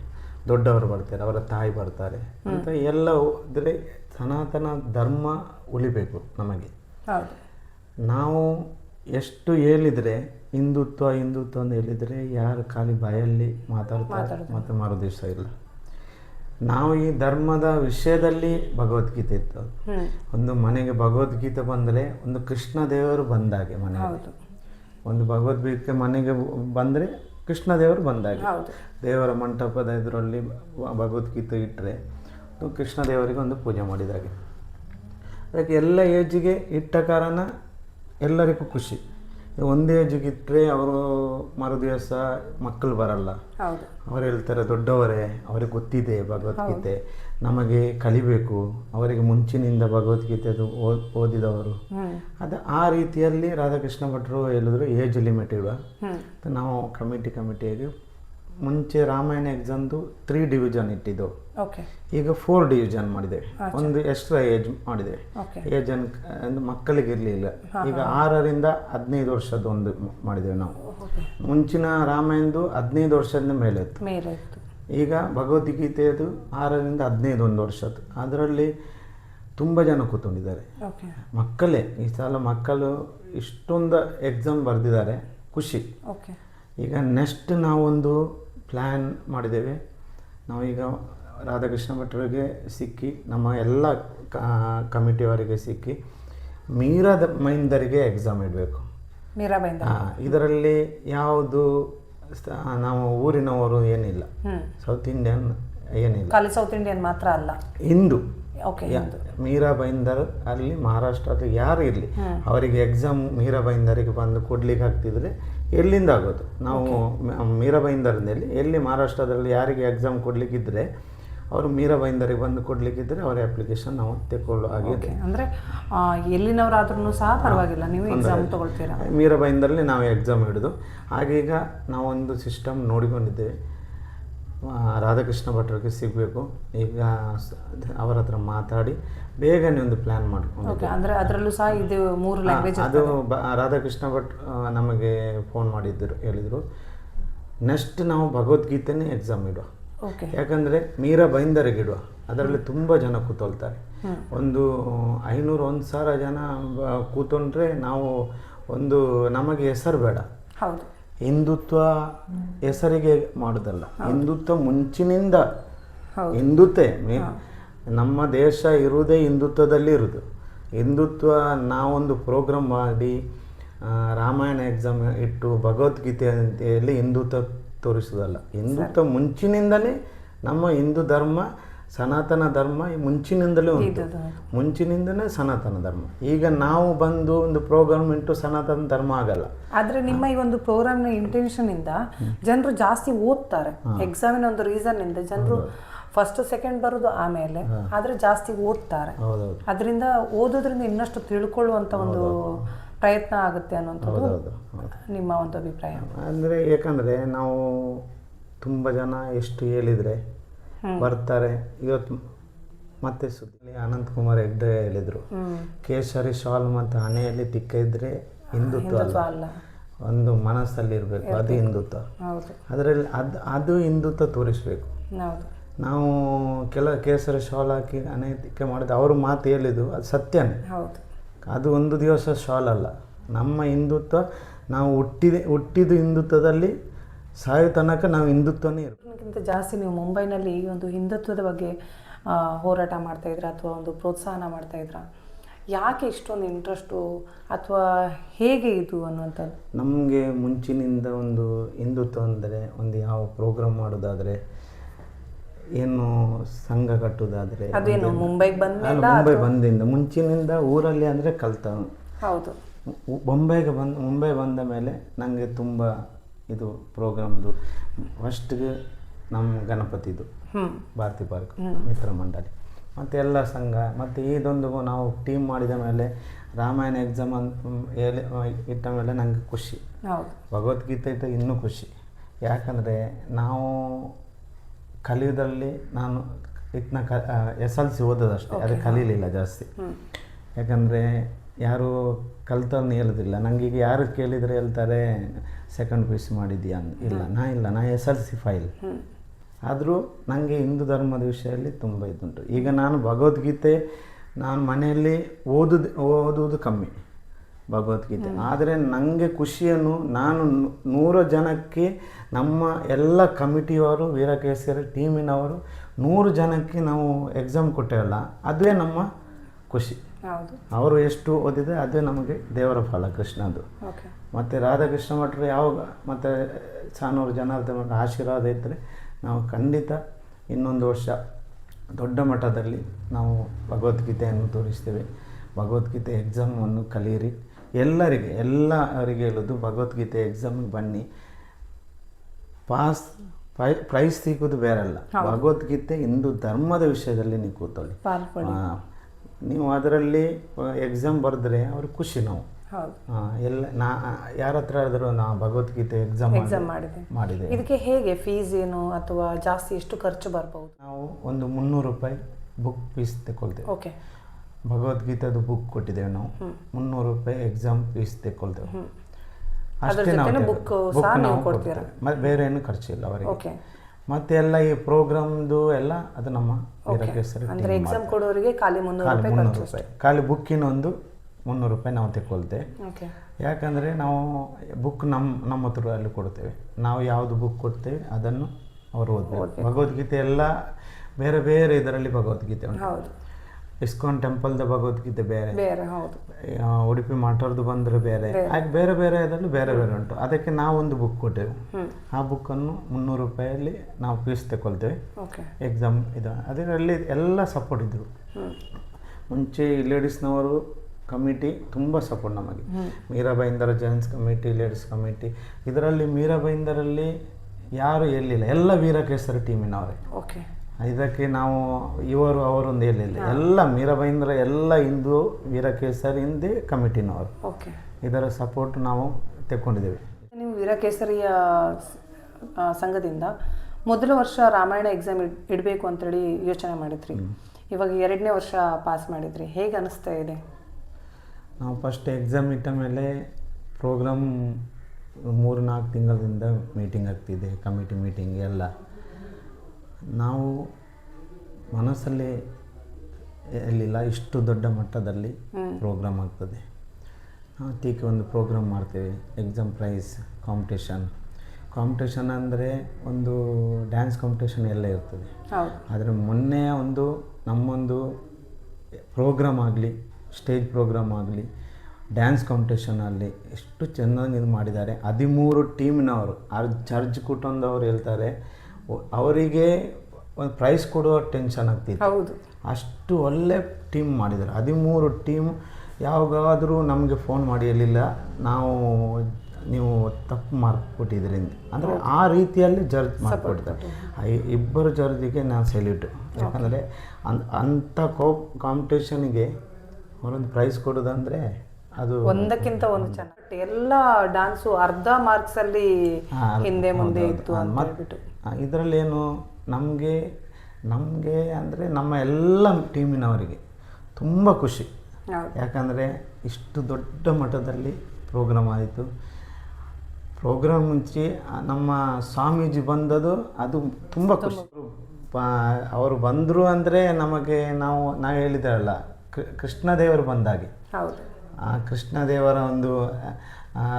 S2: ದೊಡ್ಡವರು ಬರ್ತಾರೆ ಅವರ ತಾಯಿ ಬರ್ತಾರೆ. ಅಂತ ಎಲ್ಲ ಹೋದರೆ ಸನಾತನ ಧರ್ಮ ಉಳಿಬೇಕು ನಮಗೆ. ನಾವು ಎಷ್ಟು ಹೇಳಿದರೆ ಹಿಂದುತ್ವ ಹಿಂದುತ್ವ ಅಂತ ಹೇಳಿದರೆ ಯಾರು ಖಾಲಿ ಬಾಯಲ್ಲಿ ಮಾತಾಡ್ತಾರೆ ಮತ್ತು ಮಾರೋ ದಿವಸ ಇಲ್ಲ. ನಾವು ಈ ಧರ್ಮದ ವಿಷಯದಲ್ಲಿ ಭಗವದ್ಗೀತೆ ಇತ್ತು. ಒಂದು ಮನೆಗೆ ಭಗವದ್ಗೀತೆ ಬಂದರೆ ಒಂದು ಕೃಷ್ಣ ದೇವರು ಬಂದಾಗೆ ಮನೆಗೆ ಒಂದು ಭಗವದ್ಗೀತೆ ಮನೆಗೆ ಬಂದರೆ ಕೃಷ್ಣ ದೇವರು ಬಂದಾಗೆ ದೇವರ ಮಂಟಪದ ಇದರಲ್ಲಿ ಭಗವದ್ಗೀತೆ ಇಟ್ಟರೆ ಕೃಷ್ಣ ದೇವರಿಗೆ ಒಂದು ಪೂಜೆ ಮಾಡಿದಾಗೆ ಅದಕ್ಕೆ ಎಲ್ಲ ಏಜಿಗೆ ಇಟ್ಟ ಕಾರಣ ಎಲ್ಲರಿಗೂ ಖುಷಿ. ಒಂದೇ ಏಜಿಗೆ ಇಟ್ಟರೆ ಅವರು ಮರು ದಿವಸ ಮಕ್ಕಳು ಬರಲ್ಲ. ಅವ್ರು ಹೇಳ್ತಾರೆ ದೊಡ್ಡವರೇ ಅವರಿಗೆ ಗೊತ್ತಿದೆ ಭಗವದ್ಗೀತೆ. ನಮಗೆ ಕಲಿಬೇಕು. ಅವರಿಗೆ ಮುಂಚಿನಿಂದ ಭಗವದ್ಗೀತೆದು ಓದ್ ಓದಿದವರು. ಅದು ಆ ರೀತಿಯಲ್ಲಿ ರಾಧಾಕೃಷ್ಣ ಭಟ್ರು ಹೇಳಿದ್ರು ಏಜ್ ಲಿಮಿಟ್ ಇಡುವ ನಾವು ಕಮಿಟಿ ಕಮಿಟಿಯಾಗಿ ಮುಂಚೆ ರಾಮಾಯಣ ಎಕ್ಸಾಮ್ದು ತ್ರೀ ಡಿವಿಷನ್ ಇಟ್ಟಿದ್ದೆವು. ಈಗ ಫೋರ್ ಡಿವಿಜನ್ ಮಾಡಿದ್ದೇವೆ ಒಂದು ಎಕ್ಸ್ಟ್ರಾ ಏಜ್
S1: ಮಾಡಿದೆ.
S2: ಏಜ್ ಅನ್ ಅಂದ್ರೆ ಮಕ್ಕಳಿಗೆ ಇರಲಿಲ್ಲ. ಈಗ ಆರರಿಂದ ಹದಿನೈದು ವರ್ಷದ ಒಂದು ಮಾಡಿದೆ ಮಾಡಿದ್ದೇವೆ ನಾವು. ಮುಂಚಿನ ರಾಮಾಯಣದು ಹದಿನೈದು ವರ್ಷದ ಮೇಲೆ ಇತ್ತು. ಈಗ ಭಗವದ್ಗೀತೆಯದು ಆರರಿಂದ ಹದಿನೈದು ಒಂದು ವರ್ಷದ್ದು. ಅದರಲ್ಲಿ ತುಂಬ ಜನ ಕೂತ್ಕೊಂಡಿದ್ದಾರೆ. ಮಕ್ಕಳೇ ಈ ಸಲ ಮಕ್ಕಳು ಇಷ್ಟೊಂದು ಎಕ್ಸಾಮ್ ಬರೆದಿದ್ದಾರೆ. ಖುಷಿ. ಈಗ ನೆಕ್ಸ್ಟ್ ನಾವೊಂದು ಪ್ಲ್ಯಾನ್ ಮಾಡಿದ್ದೇವೆ. ನಾವೀಗ ರಾಧಾಕೃಷ್ಣ ಭಟ್ರಿಗೆ ಸಿಕ್ಕಿ ನಮ್ಮ ಎಲ್ಲ ಕಮಿಟಿಯವರಿಗೆ ಸಿಕ್ಕಿ ಮೀರಾದ ಮೈಂದರಿಗೆ ಎಕ್ಸಾಮ್ ಇಡಬೇಕು.
S1: ಹಾಂ
S2: ಇದರಲ್ಲಿ ಯಾವುದು ನಾವು ಊರಿನವರು ಏನಿಲ್ಲ. ಸೌತ್ ಇಂಡಿಯನ್ ಏನಿಲ್ಲ.
S1: ಖಾಲಿ ಸೌತ್ ಇಂಡಿಯನ್ ಮಾತ್ರ ಅಲ್ಲ.
S2: ಹಿಂದೂ.
S1: ಓಕೆ
S2: ಮೀರಾ ಬೈಂದರ್ ಅಲ್ಲಿ ಮಹಾರಾಷ್ಟ್ರದ ಯಾರು ಇರಲಿ ಅವರಿಗೆ ಎಕ್ಸಾಮ್ ಮೀರಾ ಬೈಂದರಿಗೆ ಬಂದು ಕೊಡ್ಲಿಕ್ಕೆ ಆಗ್ತಿದ್ರೆ ಎಲ್ಲಿಂದ ಆಗೋದು? ನಾವು ಮೀರಾ ಬೈಂದರ್ನಲ್ಲಿ ಎಲ್ಲಿ ಮಹಾರಾಷ್ಟ್ರದಲ್ಲಿ ಯಾರಿಗೆ ಎಕ್ಸಾಮ್ ಕೊಡ್ಲಿಕ್ಕಿದ್ರೆ ಅವರು ಮೀರಾ ಬೈಂದರಿಗೆ ಬಂದು ಕೊಡ್ಲಿಕ್ಕಿದ್ರೆ ಅವರ ಅಪ್ಲಿಕೇಶನ್ ನಾವು ತೆಕ್ಕೊಳ್ಳೋ ಹಾಗೆ
S1: ಅಂದ್ರೆ ಎಲ್ಲಿನವರಾದ್ರೂ ಸಹ ಪರವಾಗಿಲ್ಲ ನೀವು ಎಕ್ಸಾಮ್ ತಗೊಳ್ತೀರಾ?
S2: ಮೀರಾ ಬೈಂದರಲ್ಲಿ ನಾವು ಎಕ್ಸಾಮ್ ಹಿಡಿದು ಹಾಗೀಗ ನಾವೊಂದು ಸಿಸ್ಟಮ್ ನೋಡಿಕೊಂಡಿದ್ದೇವೆ. ರಾಧಾಕೃಷ್ಣ ಭಟ್ರಿಗೆ ಸಿಗಬೇಕು. ಈಗ ಅವರ ಹತ್ರ ಮಾತಾಡಿ ಬೇಗನೆ ಒಂದು ಪ್ಲ್ಯಾನ್ ಮಾಡ್ಕೊಂಡು
S1: ಅಂದರೆ ಅದರಲ್ಲೂ ಸಹ ಇದು ಮೂರು ಲ್ಯಾಂಗ್ವೇಜ್
S2: ಅದು ರಾಧಾಕೃಷ್ಣ ಭಟ್ ನಮಗೆ ಫೋನ್ ಮಾಡಿದ್ದರು ಹೇಳಿದರು. ನೆಕ್ಸ್ಟ್ ನಾವು ಭಗವದ್ಗೀತೆನೇ ಎಕ್ಸಾಮ್ ಇಡುವ. ಯಾಕಂದರೆ ಮೀರಾ ಬೈಂದರಿಗೆ ಗಿಡ ಅದರಲ್ಲಿ ತುಂಬ ಜನ ಕೂತೊಳ್ತಾರೆ ಒಂದು ಐನೂರು ಒಂದು ಸಾವಿರ ಜನ ಕೂತೊಂಡ್ರೆ ಕೂತ್ಕೊಂಡ್ರೆ ನಾವು ಒಂದು ನಮಗೆ ಹೆಸರು ಬೇಡ.
S1: ಹೌದು.
S2: ಹಿಂದುತ್ವ ಹೆಸರಿಗೆ ಮಾಡೋದಲ್ಲ. ಹಿಂದುತ್ವ ಮುಂಚಿನಿಂದ
S1: ಹೌದು.
S2: ಹಿಂದುತ್ವ ನಮ್ಮ ದೇಶ ಇರುವುದೇ ಹಿಂದುತ್ವದಲ್ಲಿ ಇರುವುದು. ಹಿಂದುತ್ವ ನಾವೊಂದು ಪ್ರೋಗ್ರಾಮ್ ಮಾಡಿ ರಾಮಾಯಣ ಎಕ್ಸಾಮ್ ಇಟ್ಟು ಭಗವದ್ಗೀತೆಯಲ್ಲಿ ಹಿಂದುತ್ವ ತೋರಿಸೋದಲ್ಲ ಹಿಂದುತ್ವ ಮುಂಚಿನಿಂದಲೇ ನಮ್ಮ ಹಿಂದೂ ಧರ್ಮ ಸನಾತನ ಧರ್ಮ ಈ ಮುಂಚಿನಿಂದಲೇ ಉಂಟು.
S1: ಮುಂಚಿನಿಂದಲೇ
S2: ಮುಂಚಿನಿಂದನೇ ಸನಾತನ ಧರ್ಮ. ಈಗ ನಾವು ಬಂದು ಒಂದು ಪ್ರೋಗ್ರಾಮ್ ಇಂಟು ಸನಾತನ ಧರ್ಮ ಆಗಲ್ಲ.
S1: ಆದ್ರೆ ನಿಮ್ಮ ಈ ಒಂದು ಪ್ರೋಗ್ರಾಮ್ನ ಇಂಟೆನ್ಷನ್ ಇಂದ ಜನರು ಜಾಸ್ತಿ ಓದ್ತಾರೆ. ಎಕ್ಸಾಮಿನ ಒಂದು ರೀಸನ್ ಇಂದ ಜನರು ಫಸ್ಟ್ ಸೆಕೆಂಡ್ ಬರೋದು ಆಮೇಲೆ ಆದ್ರೆ ಜಾಸ್ತಿ ಓದ್ತಾರೆ. ಅದರಿಂದ ಓದೋದ್ರಿಂದ ಇನ್ನಷ್ಟು ತಿಳ್ಕೊಳ್ಳುವಂತ ಒಂದು ಪ್ರಯತ್ನ ಆಗುತ್ತೆ ಅನ್ನೋದು
S2: ಹೌದು.
S1: ನಿಮ್ಮ ಒಂದು ಅಭಿಪ್ರಾಯ.
S2: ಅಂದರೆ ಯಾಕಂದರೆ ನಾವು ತುಂಬ ಜನ ಎಷ್ಟು ಹೇಳಿದರೆ ಬರ್ತಾರೆ. ಇವತ್ತು ಮತ್ತೆ ಸುದ್ದಿ ಅನಂತ್ ಕುಮಾರ್ ಹೆಗ್ಡೆ ಹೇಳಿದರು. ಕೇಸರಿ ಶಾಲ್ ಮತ್ತು ಹಣೆಯಲ್ಲಿ ತಿಕ್ಕ ಇದ್ದರೆ ಹಿಂದುತ್ವ ಅಲ್ಲ. ಒಂದು ಮನಸ್ಸಲ್ಲಿ ಇರಬೇಕು ಅದು ಹಿಂದುತ್ವ.
S1: ಹೌದು.
S2: ಅದರಲ್ಲಿ ಅದು ಅದು ಹಿಂದುತ್ವ ತೋರಿಸ್ಬೇಕು. ನಾವು ಕೆಲ ಕೇಸರಿ ಶಾಲ್ ಹಾಕಿ ಹಣೆ ತಿಕ್ಕೆ ಮಾಡಿದ ಅವರು ಮಾತು ಹೇಳಿದ್ದು ಅದು ಸತ್ಯನೇ. ಅದು ಒಂದು ದಿವಸ ಶಾಲ್ ಅಲ್ಲ. ನಮ್ಮ ಹಿಂದುತ್ವ ನಾವು ಹುಟ್ಟಿದ ಹುಟ್ಟಿದ ಹಿಂದುತ್ವದಲ್ಲಿ ಸಾಯೋ ತನಕ ನಾವು ಹಿಂದುತ್ವನೇ ಇರಬೇಕು
S1: ಅದಕ್ಕಿಂತ ಜಾಸ್ತಿ ನೀವು ಮುಂಬೈನಲ್ಲಿ ಈ ಒಂದು ಹಿಂದುತ್ವದ ಬಗ್ಗೆ ಹೋರಾಟ ಮಾಡ್ತಾ ಇದ್ರ ಅಥವಾ ಒಂದು ಪ್ರೋತ್ಸಾಹನ ಮಾಡ್ತಾ ಇದ್ರ? ಯಾಕೆ ಇಷ್ಟೊಂದು ಇಂಟ್ರೆಸ್ಟು ಅಥವಾ ಹೇಗೆ ಇದು ಅನ್ನುವಂಥದ್ದು?
S2: ನಮಗೆ ಮುಂಚಿನಿಂದ ಒಂದು ಹಿಂದುತ್ವ ಅಂದರೆ ಒಂದು ಯಾವ ಪ್ರೋಗ್ರಾಮ್ ಮಾಡೋದಾದರೆ ಏನು ಸಂಘ ಕಟ್ಟುವುದಾದರೆ
S1: ಅದೇನು ಮುಂಬೈಗೆ ಬಂದ
S2: ಮುಂಬೈ ಬಂದಿಂದ ಮುಂಚಿನಿಂದ ಊರಲ್ಲಿ ಅಂದರೆ ಕಲ್ತವನು.
S1: ಹೌದು.
S2: ಮುಂಬೈಗೆ ಬಂದ ಮುಂಬೈ ಬಂದ ಮೇಲೆ ನನಗೆ ತುಂಬ ಇದು ಪ್ರೋಗ್ರಾಮ್ದು ಫಸ್ಟ್ಗೆ ನಮ್ಮ ಗಣಪತಿದು ಭಾರತಿ ಪಾರ್ಕ್ ಮಿತ್ರ ಮಂಡಳಿ. ಮತ್ತು ಎಲ್ಲ ಸಂಘ ಮತ್ತು ಇದೊಂದು ನಾವು ಟೀಮ್ ಮಾಡಿದ ಮೇಲೆ ರಾಮಾಯಣ ಎಕ್ಸಾಮ್ ಅಂತ ಹೇಳಿ ಇಟ್ಟ ಮೇಲೆ ನನಗೆ ಖುಷಿ. ಭಗವದ್ಗೀತೆ ಇದ್ದ ಇನ್ನೂ ಖುಷಿ. ಯಾಕಂದರೆ ನಾವು ಕಲಿಯೋದ್ರಲ್ಲಿ ನಾನು ಇದನ್ನ ಕ ಎಸ್ ಎಲ್ ಸಿ ಓದೋದಷ್ಟೇ ಅದು ಕಲೀಲಿಲ್ಲ ಜಾಸ್ತಿ. ಯಾಕಂದರೆ ಯಾರು ಕಲ್ತವ್ರನ್ನ ಹೇಳೋದಿಲ್ಲ. ನನಗೆ ಈಗ ಯಾರು ಕೇಳಿದರೆ ಹೇಳ್ತಾರೆ ಸೆಕೆಂಡ್ ಪಿ ಯು ಸಿ ಮಾಡಿದ್ಯಾ? ಅಂತ. ಇಲ್ಲ ನಾ ಇಲ್ಲ ನಾ ಎಸ್ ಎಲ್ ಸಿ ಫೈಲ್ ಆದರೂ ನನಗೆ ಹಿಂದೂ ಧರ್ಮದ ವಿಷಯದಲ್ಲಿ ತುಂಬ ಇದುಂಟು. ಈಗ ನಾನು ಭಗವದ್ಗೀತೆ ನಾನು ಮನೆಯಲ್ಲಿ ಓದುದು ಓದುವುದು ಕಮ್ಮಿ. ಭಗವದ್ಗೀತೆ. ಆದರೆ ನನಗೆ ಖುಷಿಯನ್ನು ನಾನು ನೂರು ಜನಕ್ಕೆ ನಮ್ಮ ಎಲ್ಲ ಕಮಿಟಿಯವರು ವೀರಕೇಸರಿ ಟೀಮಿನವರು ನೂರು ಜನಕ್ಕೆ ನಾವು ಎಕ್ಸಾಮ್ ಕೊಟ್ಟೇವಲ್ಲ ಅದೇ ನಮ್ಮ ಖುಷಿ. ಅವರು ಎಷ್ಟು ಓದಿದೆ ಅದೇ ನಮಗೆ ದೇವರ ಫಲ ಕೃಷ್ಣದು ಮತ್ತು ರಾಧಾಕೃಷ್ಣ ಮಠರು ಯಾವಾಗ ಮತ್ತು ಸಾನೂರು ಜನಾರ್ದನ ಮಠ ಆಶೀರ್ವಾದ ಇದ್ದರೆ ನಾವು ಖಂಡಿತ ಇನ್ನೊಂದು ವರ್ಷ ದೊಡ್ಡ ಮಟ್ಟದಲ್ಲಿ ನಾವು ಭಗವದ್ಗೀತೆಯನ್ನು ತೋರಿಸ್ತೇವೆ. ಭಗವದ್ಗೀತೆ ಎಕ್ಸಾಮನ್ನು ಕಲಿಯಿರಿ. ಎಲ್ಲರಿಗೆ ಎಲ್ಲ ಅವರಿಗೆ ಹೇಳೋದು ಭಗವದ್ಗೀತೆ ಎಕ್ಸಾಮಿಗೆ ಬನ್ನಿ. ಪಾಸ್ ಪ್ರೈ ಪ್ರೈಸ್ ಸಿಗೋದು ಬೇರಲ್ಲ. ಭಗವದ್ಗೀತೆ ಹಿಂದೂ ಧರ್ಮದ ವಿಷಯದಲ್ಲಿ ನೀವು ಕೂತೊಳ್ಳಿ ನೀವು ಅದರಲ್ಲಿ ಎಕ್ಸಾಮ್ ಬರೆದ್ರೆ ಅವ್ರಿಗೆ ಖುಷಿ ನಾವು. ಎಲ್ಲ ನಾ ಯಾರ ಹತ್ರ ಆದರೂ ನಾ ಭಗವದ್ಗೀತೆ ಎಕ್ಸಾಮ್
S1: ಎಕ್ಸಾಮ್ ಮಾಡಿದೆ.
S2: ಮಾಡಿದೆ
S1: ಇದಕ್ಕೆ ಹೇಗೆ ಫೀಸ್ ಏನು ಅಥವಾ ಜಾಸ್ತಿ ಎಷ್ಟು ಖರ್ಚು ಬರ್ಬೋದು?
S2: ನಾವು ಒಂದು ಮುನ್ನೂರು ರೂಪಾಯಿ ಬುಕ್ ಫೀಸ್ ತಗೊಳ್ತೇವೆ
S1: ಓಕೆ
S2: ಭಗವದ್ಗೀತೆದು ಬುಕ್ ಕೊಟ್ಟಿದ್ದೇವೆ ನಾವು. ಮುನ್ನೂರು ರೂಪಾಯಿ ಎಕ್ಸಾಮ್ ಫೀಸ್
S1: ತೆಕ್ಕೊಳ್ತೇವೆ.
S2: ಅಷ್ಟೇ ನಾವು
S1: ಸಹ ನೀವು?
S2: ಕೊಡ್ತೇವೆ. ಮತ್ತೆ ಬೇರೆ ಏನು ಖರ್ಚಿಲ್ಲ ಅವರಿಗೆ.
S1: ಓಕೆ
S2: ಮತ್ತೆ ಎಲ್ಲ ಈ ಪ್ರೋಗ್ರಾಮ್ದು ಎಲ್ಲ ಅದು ನಮ್ಮ
S1: ಅಂದ್ರೆ ಎಕ್ಸಾಮ್ ಕೊಡೋರಿಗೆ ಖಾಲಿ ಮುನ್ನೂರು ರೂಪಾಯಿ
S2: ಮುನ್ನೂರು ರೂಪಾಯಿ. ಖಾಲಿ ಬುಕ್ಕಿನ ಒಂದು ಮುನ್ನೂರು ರೂಪಾಯಿ ನಾವು ತೆಕ್ಕೊಳ್ತೇವೆ.
S1: ಓಕೆ
S2: ಯಾಕಂದರೆ ನಾವು ಬುಕ್ ನಮ್ಮ ನಮ್ಮ ಹತ್ರ ಅಲ್ಲಿ ಕೊಡ್ತೇವೆ. ನಾವು ಯಾವುದು ಬುಕ್ ಕೊಡ್ತೇವೆ ಅದನ್ನು ಅವರು ಓದ್ಬೋದು ಭಗವದ್ಗೀತೆ ಎಲ್ಲ ಬೇರೆ ಬೇರೆ ಇದರಲ್ಲಿ ಭಗವದ್ಗೀತೆ ಉಂಟು.
S1: ಹೌದು.
S2: ಇಸ್ಕಾನ್ ಟೆಂಪಲ್ದ ಭಗವದ್ಗೀತೆ ಬೇರೆ.
S1: ಬೇರೆ ಹೌದು.
S2: ಉಡುಪಿ ಮಠದ್ದು ಬಂದರೆ ಬೇರೆ. ಹಾಗೆ ಬೇರೆ ಬೇರೆ ಇದರಲ್ಲಿ ಬೇರೆ ಬೇರೆ ಉಂಟು. ಅದಕ್ಕೆ ನಾವೊಂದು ಬುಕ್ ಕೊಟ್ಟೆವು. ಆ ಬುಕ್ಕನ್ನು ಮುನ್ನೂರು ರೂಪಾಯಲ್ಲಿ ನಾವು ಫೀಸ್ ತಗೊಳ್ತೇವೆ
S1: ಓಕೆ.
S2: ಎಕ್ಸಾಮ್ ಇದು. ಅದರಲ್ಲಿ ಎಲ್ಲ ಸಪೋರ್ಟ್ ಇದ್ದರು ಮುಂಚೆ ಲೇಡೀಸ್ನವರು ಕಮಿಟಿ ತುಂಬ ಸಪೋರ್ಟ್ ನಮಗೆ. ಮೀರಾಬೈಂದರ ಜೆಂಟ್ಸ್ ಕಮಿಟಿ ಲೇಡೀಸ್ ಕಮಿಟಿ ಇದರಲ್ಲಿ ಮೀರಾಬೈಂದರಲ್ಲಿ ಯಾರು ಎಲ್ಲಿಲ್ಲ ಎಲ್ಲ ವೀರಕೇಸರಿ ಟೀಮಿನವರೇ
S1: ಓಕೆ.
S2: ಇದಕ್ಕೆ ನಾವು ಇವರು ಅವರೊಂದು ಹೇಳಿಲ್ಲ. ಎಲ್ಲ ಮೀರಾಬೈಂದ್ರ ಎಲ್ಲ ಹಿಂದೂ ವೀರಕೇಸರಿ ಹಿಂದೆ ಕಮಿಟಿನವರು.
S1: ಓಕೆ.
S2: ಇದರ ಸಪೋರ್ಟ್ ನಾವು ತೆಕ್ಕೊಂಡಿದ್ದೇವೆ.
S1: ನೀವು ವೀರಕೇಸರಿಯ ಸಂಘದಿಂದ ಮೊದಲ ವರ್ಷ ರಾಮಾಯಣ ಎಕ್ಸಾಮ್ ಇಡಬೇಕು ಅಂತೇಳಿ ಯೋಚನೆ ಮಾಡಿದ್ರಿ. ಇವಾಗ ಎರಡನೇ ವರ್ಷ ಪಾಸ್ ಮಾಡಿದ್ರಿ. ಹೇಗೆ ಅನಿಸ್ತಾ ಇದೆ?
S2: ನಾವು ಫಸ್ಟ್ ಎಕ್ಸಾಮ್ ಇಟ್ಟ ಮೇಲೆ ಪ್ರೋಗ್ರಾಮ್ ಮೂರು ನಾಲ್ಕು ತಿಂಗಳಿಂದ ಮೀಟಿಂಗ್ ಆಗ್ತಿದೆ ಕಮಿಟಿ ಮೀಟಿಂಗ್ ಎಲ್ಲ. ನಾವು ಮನಸ್ಸಲ್ಲಿ ಎಲ್ಲಿಲ್ಲ ಇಷ್ಟು ದೊಡ್ಡ ಮಟ್ಟದಲ್ಲಿ ಪ್ರೋಗ್ರಾಮ್ ಆಗ್ತದೆ. ನಾವು ತೀಕೆ ಒಂದು ಪ್ರೋಗ್ರಾಮ್ ಮಾಡ್ತೇವೆ ಎಕ್ಸಾಮ್ ಪ್ರೈಸ್ ಕಾಂಪಿಟೇಷನ್ ಕಾಂಪಿಟೇಷನ್ ಅಂದರೆ ಒಂದು ಡ್ಯಾನ್ಸ್ ಕಾಂಪಿಟೇಷನ್ ಎಲ್ಲ ಇರ್ತದೆ. ಆದರೆ ಮೊನ್ನೆ ಒಂದು ನಮ್ಮೊಂದು ಪ್ರೋಗ್ರಾಮ್ ಆಗಲಿ ಸ್ಟೇಜ್ ಪ್ರೋಗ್ರಾಮ್ ಆಗಲಿ ಡ್ಯಾನ್ಸ್ ಕಾಂಪಿಟೇಷನಲ್ಲಿ ಎಷ್ಟು ಚೆನ್ನಾಗಿ ಇದು ಮಾಡಿದ್ದಾರೆ. ಹದಿಮೂರು ಟೀಮಿನವರು ಅರ್ ಜರ್ಜ್ ಕುಟುಂಬದವ್ರು ಹೇಳ್ತಾರೆ ಅವರಿಗೆ ಒಂದು ಪ್ರೈಸ್ ಕೊಡುವ ಟೆನ್ಷನ್ ಆಗ್ತಿತ್ತು.
S1: ಹೌದು.
S2: ಅಷ್ಟು ಒಳ್ಳೆ ಟೀಮ್ ಮಾಡಿದ್ದಾರೆ. ಹದಿಮೂರು ಟೀಮ್ ಯಾವಾಗಾದರೂ ನಮಗೆ ಫೋನ್ ಮಾಡಿ ಹೇಳಿಲ್ಲ ನಾವು ನೀವು ತಪ್ಪು ಅಂತ. ಅಂದರೆ ಆ ರೀತಿಯಲ್ಲಿ ಜರ್ಜ್ ಮಾಡಿಕೊಡ್ತಾರೆ ಇಬ್ಬರು ಜರ್ಜಿಗೆ ನಾನು ಸೆಲ್ಯೂಟು ಯಾಕಂದರೆ ಅನ್ ಅಂಥ ಕೋ ಕಾಂಪಿಟೇಷನ್ಗೆ ಅವರೊಂದು ಪ್ರೈಸ್ ಕೊಡೋದಂದರೆ ಅದು
S1: ಒಂದಕ್ಕಿಂತ ಒಂದು ಚೆನ್ನಾಗಿ ಎಲ್ಲ ಡಾನ್ಸು ಅರ್ಧ
S2: ಮಾರ್ಕ್ಸಲ್ಲಿ
S1: ಹಿಂದೆ ಮುಂದೆ ಇತ್ತು ಹೇಳ್ಬಿಟ್ಟು.
S2: ಇದರಲ್ಲೇನು ನಮಗೆ ನಮಗೆ ಅಂದರೆ ನಮ್ಮ ಎಲ್ಲ ಟೀಮಿನವರಿಗೆ ತುಂಬ ಖುಷಿ. ಯಾಕಂದರೆ ಇಷ್ಟು ದೊಡ್ಡ ಮಟ್ಟದಲ್ಲಿ ಪ್ರೋಗ್ರಾಮ್ ಆಯಿತು. ಪ್ರೋಗ್ರಾಮ್ ಮುಂಚೆ ನಮ್ಮ ಸ್ವಾಮೀಜಿ ಬಂದದು ಅದು ತುಂಬ ಖುಷಿ. ಅವರು ಬಂದರು ಅಂದರೆ ನಮಗೆ ನಾವು ನಾವು ಹೇಳಿದ್ದೇವಲ್ಲ ಕೃ- ಕೃಷ್ಣದೇವರು ಬಂದಾಗೆ. ಆ ಕೃಷ್ಣದೇವರ ಒಂದು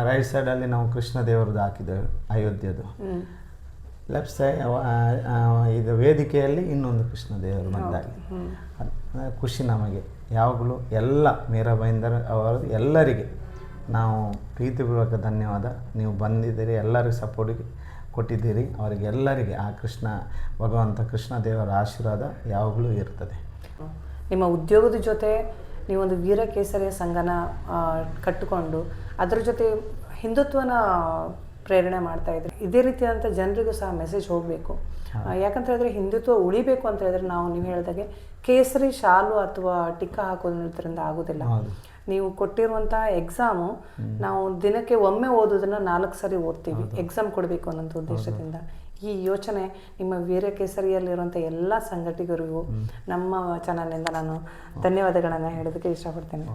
S2: ರೈಟ್ ಸೈಡಲ್ಲಿ ನಾವು ಕೃಷ್ಣದೇವರದ್ದು ಹಾಕಿದ್ದೇವೆ ಅಯೋಧ್ಯದು. ಲೆಫ್ಟ್ ಸೈಡ್ ಇದು ವೇದಿಕೆಯಲ್ಲಿ ಇನ್ನೊಂದು ಕೃಷ್ಣ ದೇವರು ಬಂದಾಗಿ ಖುಷಿ ನಮಗೆ. ಯಾವಾಗಲೂ ಎಲ್ಲ ಮೀರಾಬೈಂದರ್ ಅವರು ಎಲ್ಲರಿಗೆ ನಾವು ಪ್ರೀತಿಪೂರ್ವಕ ಧನ್ಯವಾದ. ನೀವು ಬಂದಿದ್ದೀರಿ ಎಲ್ಲರಿಗೂ ಸಪೋರ್ಟ್ ಕೊಟ್ಟಿದ್ದೀರಿ. ಅವರಿಗೆಲ್ಲರಿಗೆ ಆ ಕೃಷ್ಣ ಭಗವಂತ ಕೃಷ್ಣ ದೇವರ ಆಶೀರ್ವಾದ ಯಾವಾಗಲೂ ಇರ್ತದೆ.
S1: ನಿಮ್ಮ ಉದ್ಯೋಗದ ಜೊತೆ ನೀವೊಂದು ವೀರಕೇಸರಿಯ ಸಂಘನ ಕಟ್ಟಿಕೊಂಡು ಅದರ ಜೊತೆ ಹಿಂದುತ್ವನ ಪ್ರೇರಣೆ ಮಾಡ್ತಾ ಇದ್ರು. ಇದೇ ರೀತಿಯಾದಂಥ ಜನರಿಗೂ ಸಹ ಮೆಸೇಜ್ ಹೋಗಬೇಕು. ಯಾಕಂತ ಹೇಳಿದ್ರೆ ಹಿಂದುತ್ವ ಉಳಿಬೇಕು ಅಂತ ಹೇಳಿದ್ರೆ ನಾವು ನೀವು ಹೇಳಿದಾಗೆ ಕೇಸರಿ ಶಾಲು ಅಥವಾ ಟಿಕ್ಕ ಹಾಕೋದ್ರಿಂದ ಆಗೋದಿಲ್ಲ. ನೀವು ಕೊಟ್ಟಿರುವಂತಹ ಎಕ್ಸಾಮು ನಾವು ದಿನಕ್ಕೆ ಒಮ್ಮೆ ಓದೋದನ್ನ ನಾಲ್ಕು ಸರಿ ಓದ್ತೀವಿ. ಎಕ್ಸಾಮ್ ಕೊಡಬೇಕು ಅನ್ನೋಂಥ ಉದ್ದೇಶದಿಂದ. ಈ ಯೋಚನೆ ನಿಮ್ಮ ವೀರ ಕೇಸರಿಯಲ್ಲಿರುವಂಥ ಎಲ್ಲ ಸಂಘಟಿಗರಿಗೂ ನಮ್ಮ ಚಾನಲ್ನಿಂದ ನಾನು ಧನ್ಯವಾದಗಳನ್ನು ಹೇಳೋದಕ್ಕೆ ಇಷ್ಟಪಡ್ತೇನೆ.